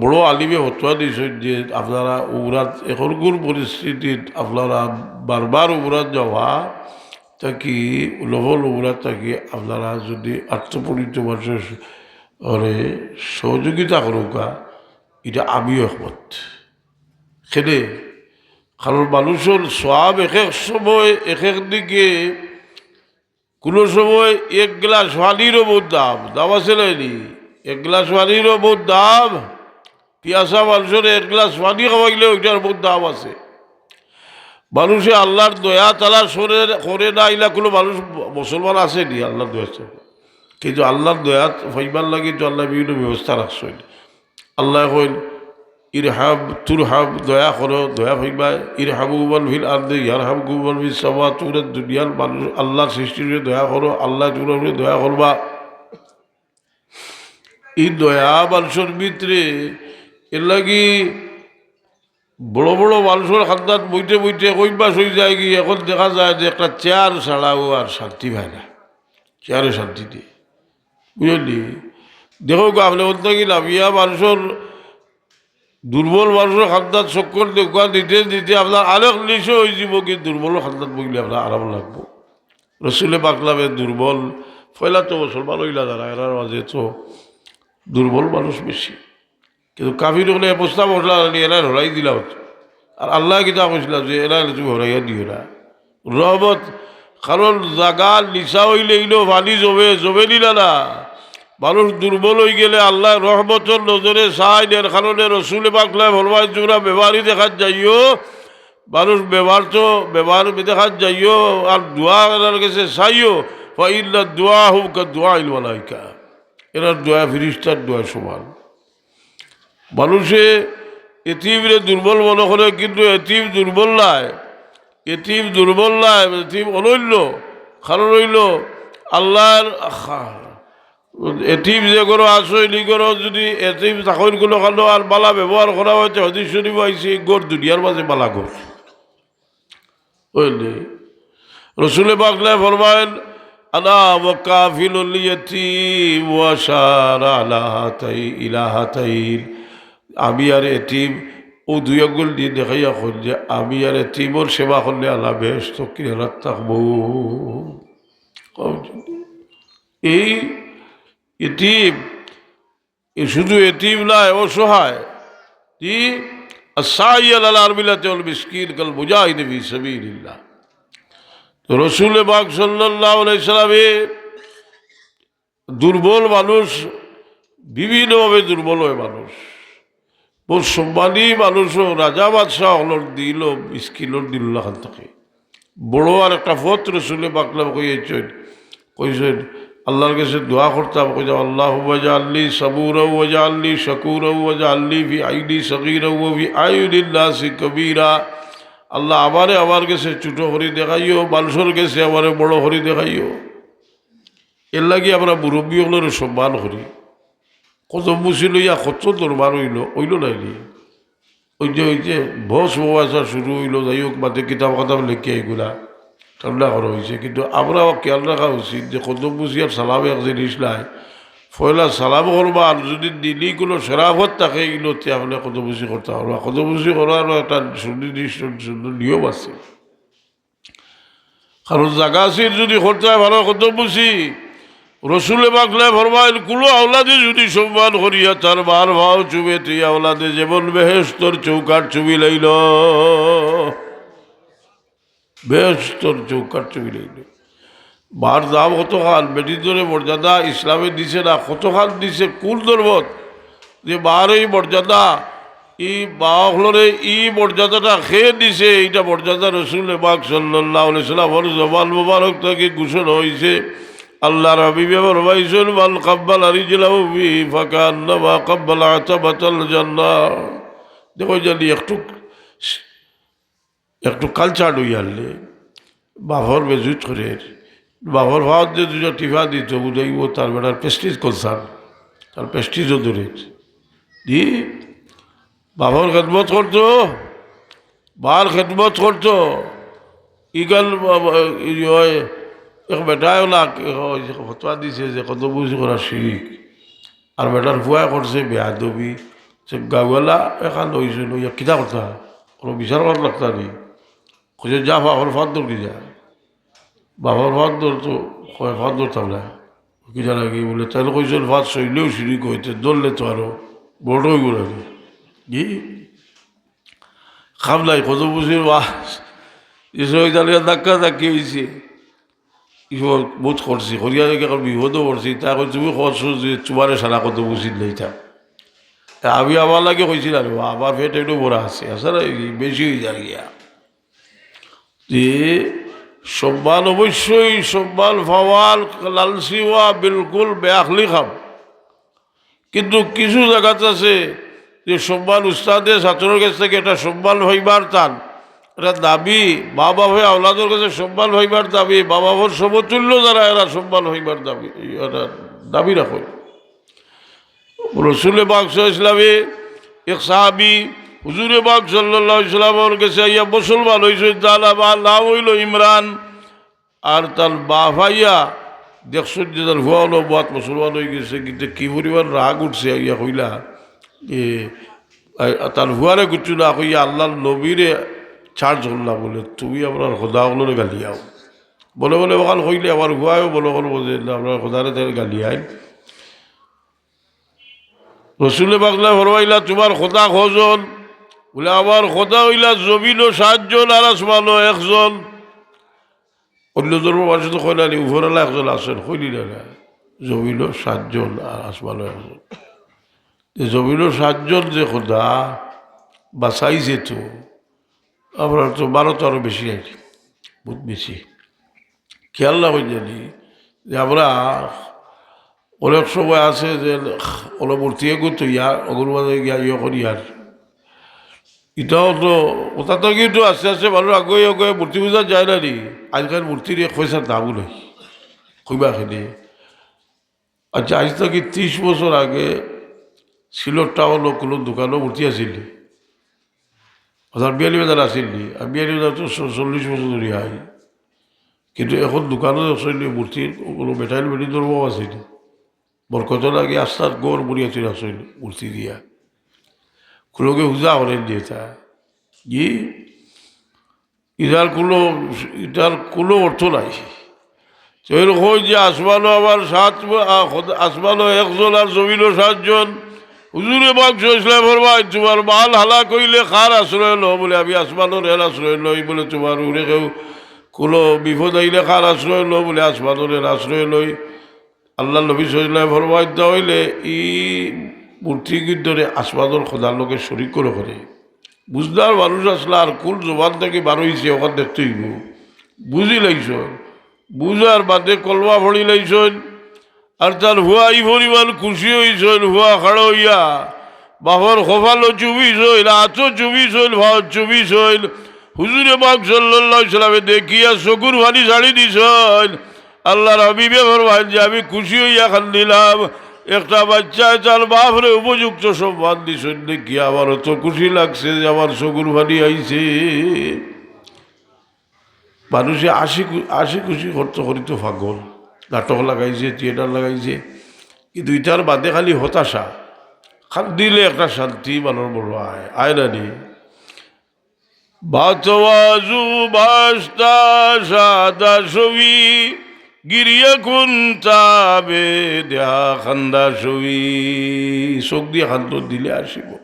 বড় আলিমে হতুয়া দিয়েছেন যে আপনারা উবরাত এখনকার পরিস্থিতিত আপনারা বারবার উবরাত যাওয়া তাকি লবল উবরাত থাকি আপনারা যদি আত্মপরিত মানুষের সহযোগিতা করুকা, এটা আমিও একমত। সেনে কারণ মানুষের সব এক এক সময় এক এক দিকে কোনো সময় এক গ্লাস পানিরও বহুত দাম। দাম আছে নাইনি এক গ্লাস পানিরও বহুত দাম। পিয়াসা মানুষের এক গ্লাস পানি খাওয়াইলে ওইটার বহুত দাম আছে। মানুষে আল্লাহর দয়া তালা সরে করে না আইলা কোনো মানুষ মুসলমান আছে নি আল্লাহর দয়া। কিন্তু আল্লাহর দয়া ফাইবার লাগে তো আল্লাহ বিভিন্ন ব্যবস্থা রাখছেন আল্লাহ কইন ইরহাব তুরহাব দয়া করো, দয়া ফাইবা ইরহাবু গুবল ভিল আর্দে ইয়ারহাব গুবল ভিল সবা তুরে দুনিয়ার মানুষ আল্লাহর সৃষ্টির দয়া করো আল্লাহ উপরে দয়া করবা। এই দয়া মানুষের ভিতরে এর লাগি বড় বড় মানুষের খান্দাত বইতে বইতে কইবাস হয়ে যায় কি এখন দেখা যায় যে একটা চেয়ার ছাড়াও আর শান্তি পায় না। চেয়ারে শান্তি দিয়ে বুঝলি? দেখো আপনি বলতে কি লাভিয়া মানুষের দুর্বল মানুষের খান্দাত চক্কর দেখুয়া দিতে দিতে আপনার আরেক নিশে হয়ে যাব কি? দুর্বল খান্দাত বইলে আপনার আরাম লাগবো। রসুলে পাকলামে দুর্বল, ফয়লা তো মুসলমান হইলা যারা এরার মাঝে তো দুর্বল মানুষ বেশি। কিন্তু কাফির হলে বস্তা মশলা আনি এরা হরাই দিলা হতো আর আল্লাহ কিতা কইছিল যে এরা তুমি হরাইয়া দিও না। রহমত কারণ জাগা নিচা হইলে ইলো ভালি জমে জমে নিলা না। মানুষ দুর্বল হয়ে গেলে আল্লাহ রহমতর নজরে চাই, এর কারণে রসুলে পাকলাম হলমাই জোড়া ব্যবহারই দেখাত যাইও। মানুষ ব্যবহার তো ব্যবহার দেখাত যাইও, আর দোয়া এনার কাছে চাইও। ফাইল্লা দোয়া হোক দোয়া ইলমালাইকা এনার দোয়া ফিরিস্তার দোয়া সমান। মানুষে এতিমরে দুর্বল মনে করে কিন্তু এতিম দুর্বল নাই। এতিম দুর্বল নাই, এতিম অনৈল্য কারণ রইল আল্লাহর এটিম যে আসই নি করো যদি এটিম চাকরি কোনো কারণ আর বালা ব্যবহার করা হয়েছে হদিস শরীফ আইসি গোর দুনিয়ার মাঝে বালা গোর বুঝলি রসুলে বাগলায় ফরমায়েন আনা ওয়াকাফিলুল ইয়াতীম আমি আর এটিম ও দুই আঙ্গুল দিয়ে দেখাইয়া কর যে, আমি আর এটিমর সেবা করলে আল্লাহ বেশ তো কিনারাত থাকব। এই এটিম এ শুধু এটিম নয় অসহায় কি দুর্বল মানুষ, বিভিন্নভাবে দুর্বল হয় মানুষ। বহু সম্মানী মানুষও রাজা বাদশাহ হলর দিল মিসকিলর দিল খান থাকে বড় আর একটা ফত রসুলে বাকলাম কইয়েছেন কইছেন, আল্লাহর কাছে দোয়া করতাম কইছে আল্লাহ ওয়াজা আল্লি সাবুর ওয়াজা আল্লি শকুর ওয়াজা আল্লি ভি আইডি সকির ফি আইউদ্দিল্লাসি কবিরা। আল্লাহ আমারে আমার কাছে ছোটো হরি দেখাইও, মানুষের কাছে আমারে বড় হরি দেখাইও। এর লাগে আমরা মুরব্বী হলের সম্মান করি। কত মুসি লইয়া কত দরবার হইল হইল নাইনি ওই যে ওই যে বস বসা শুরু হইল, যাই হোক মাঝে কিতাব কাতাব লেখে এগুলা ঠান্ডা করা হয়েছে কিন্তু আমরাও খেয়াল রাখা উচিত যে কত মুসি আর সালাম এক জিনিস নাই। পয়লা সালাম করবা আর যদি দিলি কোনো সেরাফত থাকে এগুলো তাহলে কত বুঝি করতে পারবা কত বুঝি করারও একটা সুনির্দিষ্ট সুন্দর নিয়ম আছে। কারণ জাগা আছে যদি করতে হয়, ভালো কত বুঝি রসুলে বাকলে ফরমাইল, কুলো আওলাদে যদি সম্মান করিয়া তার বার ভাও চুবে, তুই আওলাদে যেমন বেহেস্তর চৌকাট চুবি লইল। বেহেস্তর চৌকাট চুবি লইল। বার দাম কতখান? বেটির ধরে মর্যাদা ইসলামে দিছে না, কতখান দিছে? কোন ধর্মত যে বার এই মর্যাদা, ই বাহলরে ই মর্যাদাটা খেয়ে দিছে, এইটা মর্যাদা রসুল বাক সাল্লাহ সাল্লামর জবান মোবারক থেকে ঘোষণা হয়েছে আল্লাহ রবিবে ফরমাইছেন মাল কাব্বাল আরিজিলাহু বি ফাকান্নামা কাব্বাল আতাবাতাল জান্নাহ। দেখো জানি একটু একটু কালচার আনলে বাভর বেজুত করে বাভর ভাত যে দুটো টিফা দিত বুঝাইব তার বেটার পেস্টিজ কনসার্ন তার পেস্টিজও দূরে। দি বাভর খেদমত করতো বার খেদমত করতো, ইগাল এক বেটায় ওলা ফতোয়া দিছে যে কত বুঝি করা শিরিক আর বেটার ফুয়া করছে বেয়াদবি সে গাওয়ালা এখান হয়েছে লইয়া কিতা কথা কোনো বিচার করার লাগতা নেই খুঁজে যা বাবার ফাঁদ দৌড় যা বাবার ফাঁদ দৌড় তো ফাঁদ দৌড়তাম না কি জানা কি বলে তাহলে কইছিল ফাঁদ সইলেও সিঁড়ি কইতে দৌড়লে তো আরও বড় হয়ে গেল কি খামলাই কত বুঝির বাস এসব তাহলে ধাক্কা ধাক্কি হয়েছে বহুত করছি করিয়া এখন বিপদও করছি তা কই তুমি করছ যে তোমারে সারা কত নেই তা তা আমি আমার লাগে কইছিল আর আমার পেট একটু বড় আছে আসলে বেশি হয়ে যায় গিয়া। যে, সম্মান অবশ্যই সম্মান পাওয়ার লালসি হওয়া বিলকুল বেআখলি খাম। কিন্তু কিছু জায়গাতে আছে, যে সম্মান উস্তাদে ছাত্রের কাছ থেকে এটা সম্মান হইবার টান। এটা দাবি মা বাবা আওলাদের কাছে সম্মান হইবার দাবি মা বাবার সমতুল্য যারা, এরা সম্মান হইবার দাবি। এরা দাবি রাখে। রসুল বাগ ইসলামে এক সাহাবি হুজুরে বাগ সাল্লাহ ইসলামর কাছে ইয়া মুসলমান হয়েছে তার বা নাম হইল ইমরান। আর তার বা ভাইয়া দেখছ যে তার ভুয়া হলো বাত মুসলমান হয়ে গেছে, কিন্তু কি পরিমাণ রাগ উঠছে ইয়া কইলা এ তার ভুয়ারে গুচ্ছু না কইয়া আল্লাহর নবীরে চার্জ হল্লা বলে, তুমি আপনার খোদা হলোরে গালিয়াও বলে বলে ওখান হইলে আমার ভুয়াও বলে বলব যে আপনার খোদারে তাই গালিয়াই রসুলে বাগলা ফরমাইলা তোমার খোদা খোঁজন বলে আমার খোদা হইলা জমিন সাতজন আর আসমানো একজন। অন্য ধর্ম মানুষ তো কইলানি উপরওয়ালা একজন আছেন কইলি না জমিল সাতজন আর আসমানো একজন। জমিল সাতজন যে খোদা বাঁচাইছে তো আমরা তো বারো তো আরও বেশি কি বহুত বেশি। খেয়াল না হয়ে জানি যে আমরা অনেক সময় আছে যে ওলা মূর্তি করতো ইয়ার অগরবাদে গিয়া ইয়ে করি আর। এটাও তো ওটা তো কিন্তু আস্তে আস্তে মানুষ আগুয়ে আগুয়ে মূর্তি পূজা যায় না নি। আজকাল মূর্তির পয়সার দামও নাই খেলে আচ্ছা আজ থেকে ত্রিশ বছর আগে সিলট টাউনও কোনো দোকানও মূর্তি আছিল। অর্থাৎ বিয়ালি বাজার আছিল নি? আর বিয়ালি বাজার তো চল্লিশ বছর ধরে আই কিন্তু এখন দোকানও আসলে মূর্তির কোনো মেটাইল বেটি ধরবো আছিল বরকত লাগে আস্তার গড় বড়িয়াছিল আসলে মূর্তি দিয়া। কোনোকে পূজা করেন দিয়ে তা ই ইটার কোনো ইটার কোনো অর্থ নাই। তো এরকম যে আসমানো আবার সাত আসমানো একজন আর জমিনও সাতজন। হুজুরে বাক্স ইসলাম ফরমাই তোমার মাল হালা কইলে খার আশ্রয় লো? বলে, আমি আসমানোর এর আশ্রয় লই। বলে, তোমার উড়ে কেউ কোনো বিপদ আইলে খার আশ্রয় লো? বলে, আসমানোর এর আশ্রয় লই। আল্লাহ নবী সজলাই ফরমাই হইলে ই মূর্তিগির ধরে আসমানোর খোদার লোকে শরিক করে করে বুঝদার মানুষ আসলে আর কোন জবান থেকে বার হয়েছে ওখান দেখতে হইব। বুঝি লাইছ বুঝার বাদে কলমা ফড়ি লাইছন আর তার হুয়া ই পরিমাণ খুশি হইছন, হুয়া খাড়ো হইয়া। বাপর খোফালো চুবিস হইল আছো চুবিস হইল, ভাত চুবিস হইল। হুজুরে বাগ সাল্লাহ ইসলামে দেখিয়া চকুর ভানি ছাড়ি দিছন। আল্লাহর হাবিবে ফরমাইল যে আমি খুশি হইয়া খান দিলাম একটা বাচ্চা তার বাপরে উপযুক্ত সম্মান দিছন দেখি আমারও তো খুশি লাগছে যে আমার চকুর ভানি আইছে। মানুষে আশি আশি খুশি করতে করিত পাগল। নাটক লাগাইছে, থিয়েটার লাগাইছে। কিন্তু ইটার বাদে খালি হতাশা। দিলে একটা শান্তি মানুষ বড় আয় আয় না নি? বাতওয়াজু বাস্তা সাদা ছবি গিরিয়া খুন তাবে দেহা খান্দা ছবি। চোখ দিয়ে খান্ত দিলে আসিব।